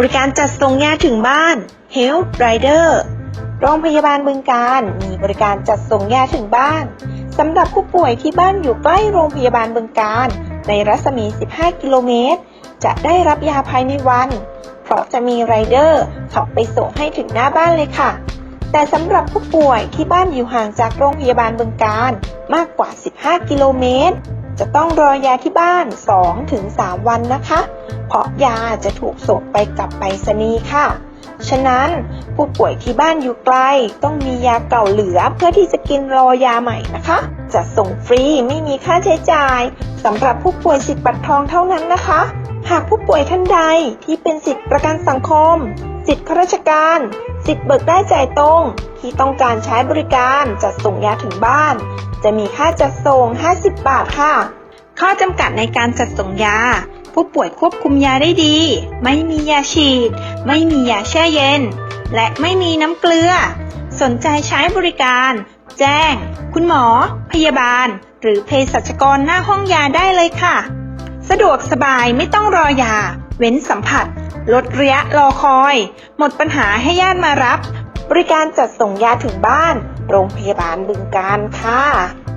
บริการจัดส่งยาถึงบ้าน Health Rider โรงพยาบาลบึงการ มีบริการจัดส่งยาถึงบ้านสำหรับผู้ป่วยที่บ้านอยู่ใกล้โรงพยาบาลบึงการ ในรัศมี 15 กิโลเมตร จะได้รับยาภายในวัน เพราะจะมีไรเดอร์ขับไปส่งให้ถึงหน้าบ้านเลยค่ะ แต่สำหรับผู้ป่วยที่บ้านอยู่ห่างจากโรงพยาบาลบึงการมากกว่า 15 กิโลเมตร จะต้องรอยาที่บ้าน 2-3 วันนะคะ เพราะยาจะถูกส่งไปกับไปรษณีย์ค่ะ ฉะนั้นผู้ป่วยที่บ้านอยู่ไกล ต้องมียาเก่าเหลือเพื่อที่จะกินรอยาใหม่นะคะ จะส่งฟรีไม่มีค่าใช้จ่ายสำหรับผู้ป่วยสิทธิ์บัตรทองเท่านั้นนะคะ หากผู้ป่วยท่านใดที่เป็นสิทธิ์ประกันสังคม สิทธิข้าราชการ สิทธิ์เบิกได้จ่ายตรง ที่ต้องการใช้บริการจัดส่งยาถึงบ้าน จะมีค่าจัดส่ง 50 บาทค่ะ ข้อจำกัดในการจัดส่งยา ผู้ป่วยควบคุมยาได้ดี ไม่มียาฉีด ไม่มียาแช่เย็น และไม่มีน้ำเกลือ สนใจใช้บริการ แจ้ง คุณหมอ พยาบาล หรือเภสัชกรหน้าห้องยาได้เลยค่ะ สะดวกสบายไม่ต้องรอยา เว้นสัมผัส ลดระยะรอคอย หมดปัญหาให้ญาติมารับ บริการจัดส่งยาถึงบ้าน โรงพยาบาลบึงการค่ะ